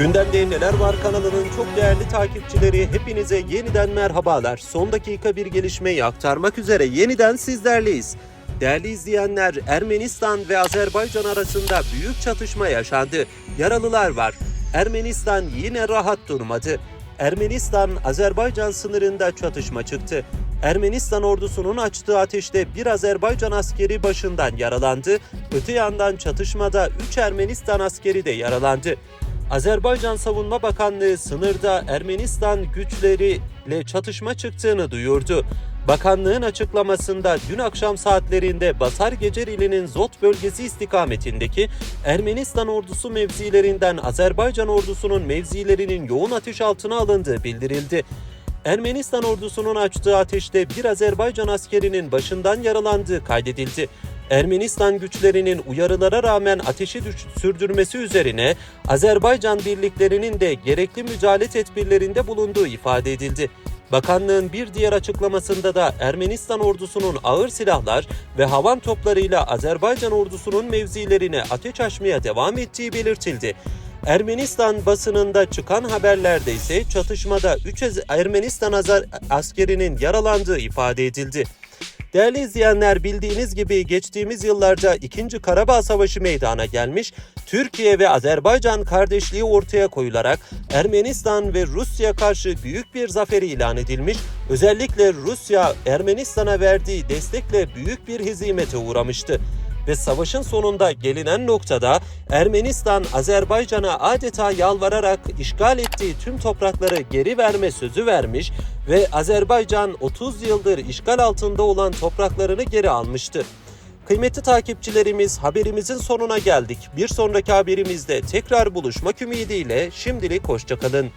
Gündemde Neler Var kanalının çok değerli takipçileri hepinize yeniden merhabalar. Son dakika bir gelişmeyi aktarmak üzere yeniden sizlerleyiz. Değerli izleyenler Ermenistan ve Azerbaycan arasında büyük çatışma yaşandı. Yaralılar var. Ermenistan yine rahat durmadı. Ermenistan Azerbaycan sınırında çatışma çıktı. Ermenistan ordusunun açtığı ateşte bir Azerbaycan askeri başından yaralandı. Öte yandan çatışmada 3 Ermenistan askeri de yaralandı. Azerbaycan Savunma Bakanlığı sınırda Ermenistan güçleriyle çatışma çıktığını duyurdu. Bakanlığın açıklamasında dün akşam saatlerinde Basar Gecerili'nin Zot bölgesi istikametindeki Ermenistan ordusu mevzilerinden Azerbaycan ordusunun mevzilerinin yoğun ateş altına alındığı bildirildi. Ermenistan ordusunun açtığı ateşte bir Azerbaycan askerinin başından yaralandığı kaydedildi. Ermenistan güçlerinin uyarılara rağmen ateşi sürdürmesi üzerine Azerbaycan birliklerinin de gerekli müdahale tedbirlerinde bulunduğu ifade edildi. Bakanlığın bir diğer açıklamasında da Ermenistan ordusunun ağır silahlar ve havan toplarıyla Azerbaycan ordusunun mevzilerine ateş açmaya devam ettiği belirtildi. Ermenistan basınında çıkan haberlerde ise çatışmada 3 Ermenistan askerinin yaralandığı ifade edildi. Değerli izleyenler bildiğiniz gibi geçtiğimiz yıllarda 2. Karabağ Savaşı meydana gelmiş, Türkiye ve Azerbaycan kardeşliği ortaya koyularak Ermenistan ve Rusya karşı büyük bir zafer ilan edilmiş, özellikle Rusya Ermenistan'a verdiği destekle büyük bir hizimete uğramıştı ve savaşın sonunda gelinen noktada Ermenistan Azerbaycan'a adeta yalvararak işgal ettiği tüm toprakları geri verme sözü vermiş ve Azerbaycan 30 yıldır işgal altında olan topraklarını geri almıştı. Kıymetli takipçilerimiz haberimizin sonuna geldik. Bir sonraki haberimizde tekrar buluşmak ümidiyle şimdilik hoşçakalın.